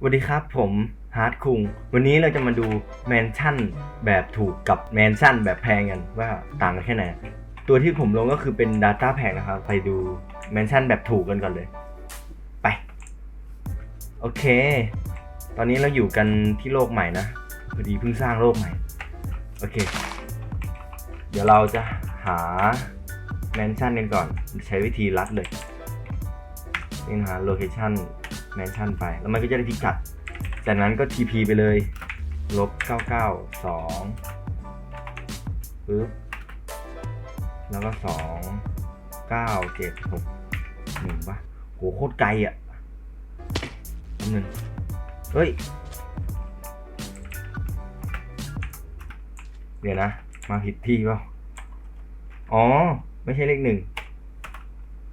สวัสดีครับผมฮาร์ดคุง วันนี้เราจะมาดูแมนชั่นแบบถูกกับแมนชั่นแบบแพงกันว่าต่างกันแค่ไหน ตัวที่ผมลงก็คือเป็น Data Pack นะครับ ไปดูแมนชั่นแบบถูกกันก่อนเลย ไป โอเค ตอนนี้เราอยู่กันที่โลกใหม่นะ พอดีเพิ่งสร้างโลกใหม่ โอเค เดี๋ยวเราจะหาแมนชั่นกันก่อน ใช้วิธีลัดเลย นี่นะฮะโลเคชั่น แมนชั่นไป แล้วมันก็จะได้พิกัด จากนั้นก็ TP ไปเลย ลบ 992ปึ๊บแล้วก็ 2 9 7 6 1ป่ะโหโคตรไกลอะแป๊บนึงเฮ้ย เดี๋ยวนะ มาผิดที่เปล่า อ๋อ ไม่ใช่เลขหนึ่ง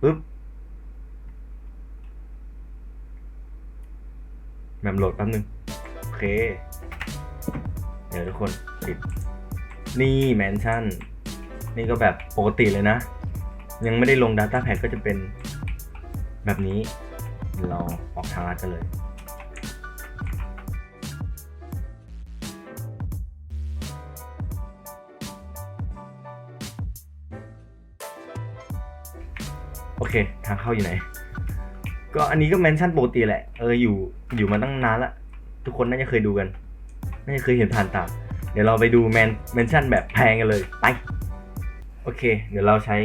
ปึ๊บ มมโหลดแป๊บนึง โอเค เดี๋ยวทุกคนปิด นี่แมนชั่น นี่ก็แบบปกติเลยนะ ยังไม่ได้ลง Data Pack ก็จะเป็นแบบนี้ เราออกทางลัดกันเลยโอเค ทางเข้าอยู่ไหน ก็อันนี้ก็แมนชั่นปกติแหละ เอออยู่อยู่มาตั้งนานละ ทุกคนน่าจะเคยดูกัน น่าจะเคยเห็นผ่านตาเดี๋ยวเราไปดูแมนแมนชั่นแบบแพงกันเลย ไป โอเค เดี๋ยวเราใช้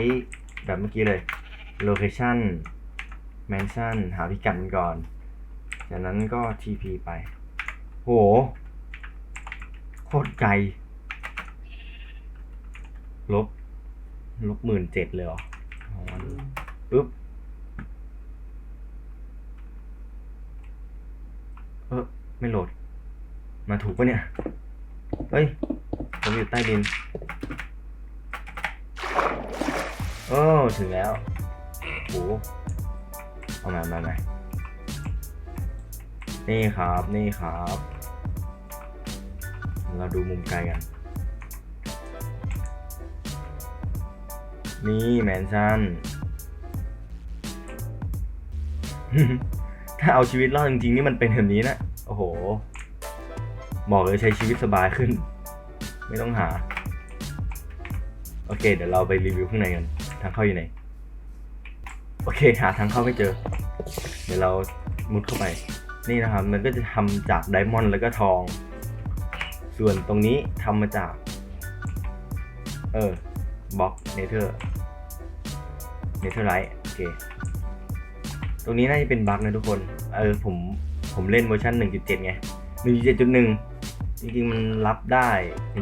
แบบเมื่อกี้เลย location mansion หาพิกัดมันก่อน จากนั้นก็ TP ไป โห โคตรไกล ลบ ลบหมื่นเจ็ดเลยเหรออ๋อปึ๊บ เออไม่โหลด มาถูกปะเนี่ย เฮ้ย ผมอยู่ใต้ดิน โอ้ ถึงแล้วโหเอามามามานี่ครับ นี่ครับ เราดูมุมไกลกัน นี่แมนชั่น ถ้าเอาชีวิตรอดจริงๆนี่มันเป็นแบบนี้นะ โอ้โหบอกเลยใช้ชีวิตสบายขึ้น ไม่ต้องหา โอเค เดี๋ยวเราไปรีวิวข้างในกัน ทางเข้าอยู่ไหน โอเค หาทางเข้าไม่เจอ เดี๋ยวเรามุดเข้าไป นี่นะครับ มันก็จะทำจากไดมอนด์แล้วก็ทอง ส่วนตรงนี้ทำมาจาก เออบล็อกเนเธอร์เนเธอร์ไรท์โอเค ตรงนี้น่าจะเป็นบั๊กนะทุกคน เออผมผมเล่นเวอร์ชัน1.7 ไง 1.7.1 จริงๆ มันรับได้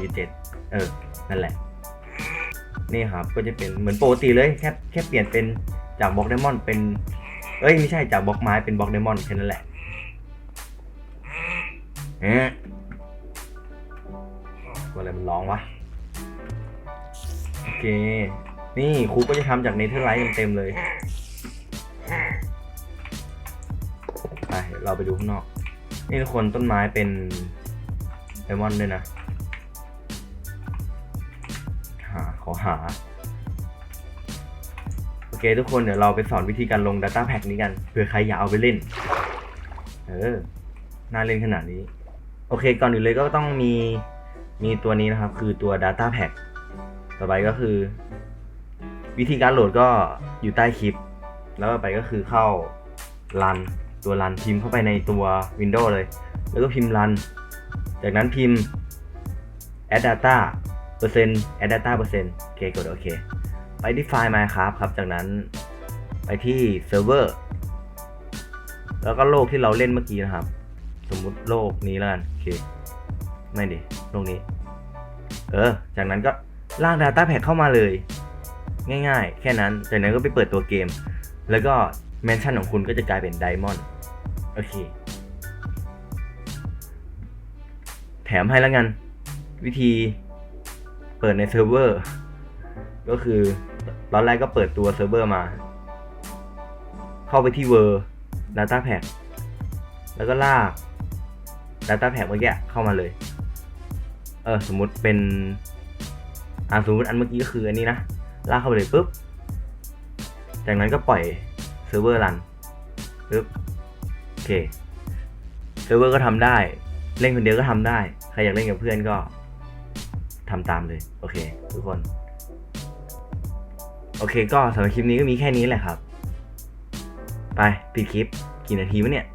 1.7 เออ นั่นแหละ นี่ครับก็จะเป็นเหมือนปกติเลยแค่แค่เปลี่ยนเป็นจากบล็อกไดมอนด์เป็น เอ้ย ไม่ใช่จากบล็อกไม้เป็นบล็อกไดมอนด์แค่นั้นแหละเอ๊ะตัวอะไรมันร้องวะ โอเค นี่ครูก็จะทำจากเนเธอร์ไลท์เต็มๆเลย เราไปดูข้างนอก นี่ทุกคนต้นไม้เป็นไดมอนด์ด้วยนะ หาขอหา โอเคทุกคนเดี๋ยวเราไปสอนวิธีการลง Data Pack นี้กันเผื่อใครอยากเอาไปเล่น เออ น่าเล่นขนาดนี้ โอเคก่อนอื่นเลยก็ต้องมีมีตัวนี้นะครับ คือตัว Data Pack ต่อไปก็คือ วิธีการโหลดก็อยู่ใต้คลิป แล้วต่อไปก็คือเข้า run ตัว run พิมพ์เข้าไปในตัว Windows เลย แล้วก็พิมพ์ run จากนั้นพิมพ์ add data เปอร์เซ็นต์ add data เปอร์เซ็นต์โอเคกดโอเค ไปที่ไฟล์ Minecraft ครับ จากนั้นไปที่เซิร์ฟเวอร์ แล้วก็โลกที่เราเล่นเมื่อกี้นะครับ สมมุติโลกนี้แล้วกันโอเค ไม่ดิ โลกนี้ เออ จากนั้นก็ลาก Data Pack เข้ามาเลย ง่ายๆ แค่นั้น จากนั้นก็ไปเปิดตัวเกม แล้วก็ แมนชั่นของคุณก็จะกลายเป็นไดมอนด์โอเค แถมให้แล้วกัน วิธีเปิดในเซิร์ฟเวอร์ ก็คือตอนแรกก็เปิดตัวเซิร์ฟเวอร์มา เข้าไปที่ Word Data Pack แล้วก็ลาก Data Pack เมื่อกี้เข้ามาเลย เออ สมมุติเป็นอ่าสมมติอันเมื่อกี้ก็คืออันนี้นะ ลากเข้าไปเลยปุ๊บ จากนั้นก็ปล่อย เซิร์ฟเวอร์รันปึ๊บโอเคเซิร์ฟเวอร์ก็ทำได้ เล่นคนเดียวก็ทำได้ ใครอยากเล่นกับเพื่อนก็ทำตามเลย โอเค ทุกคน โอเค ก็สำหรับคลิปนี้ก็มีแค่นี้แหละครับ ไปปิดคลิป กี่นาทีวะเนี่ย